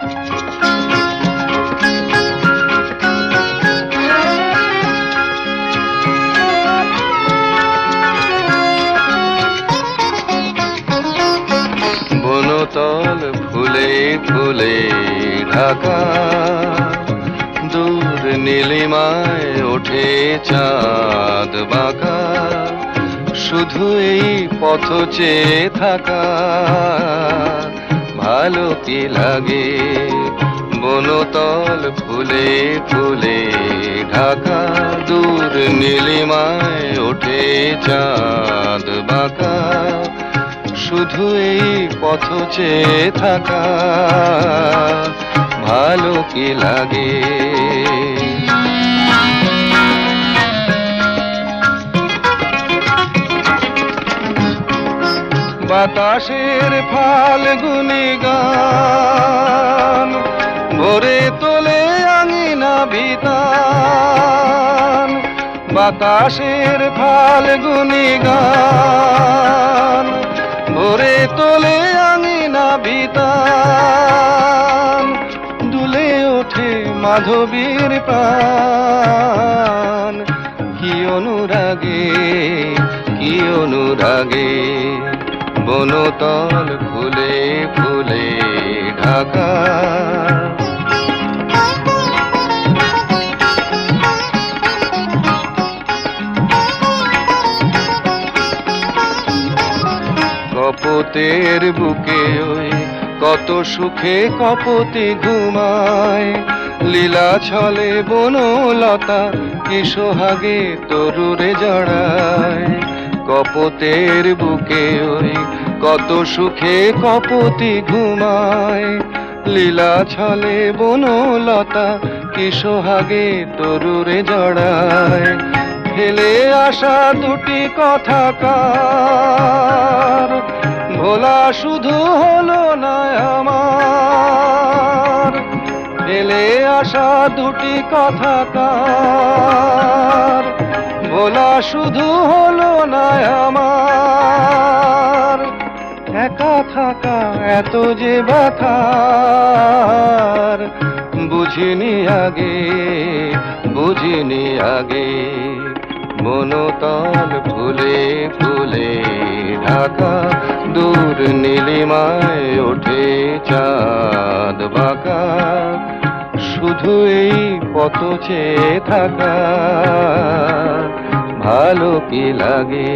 বনতল ফুলে ফুলে ঢাকা দূর নীলিমায় ওঠে চাঁদ বাঁকা। শুধু এই পথ চেয়ে থাকা। ভালো কি লাগে। বনতল ফুলে ফুলে ঢাকা দূর নীলিমায় ওঠে চাঁদ বাঁকা। শুধু এই পথ চেয়ে থাকা ভালো কি লাগে। বাতাসের ফাল্গুনি গান, ভরে তোলে আঙিনা বিতান। বাতাসের ফাল্গুনি গান, ভরে তোলে আঙিনা বিতান। দুলে ওঠে মাধবীর প্রাণ। কি অনুরাগে কি অনুরাগে। বনতল ফুলে ফুলে ঢাকা। কপতের বুকে ওই কত সুখে কপতি ঘুমায়। লীলা ছলে বনলতা কি সোহাগে তরুরে জড়ায়। কপতের বুকে ওই কত সুখে কপতি ঘুমায়। লীলা ছলে বনলতা কি সোহাগে তরুরে জড়ায়। ফেলে আসা দুটি কথা কার ভোলা শুধু হলো না আমার। ফেলে আসা দুটি কথা কার ভোলা শুধু হলো না আমার। একা থাকা এত যে ব্যথার বুঝিনি আগে বুঝিনি আগে। মনতল ফুলে ফুলে ঢাকা দূর নীলিমায় ওঠে চাঁদ বাঁকা। শুধু এই পথ চেয়ে থাকা। ভালো কি লাগে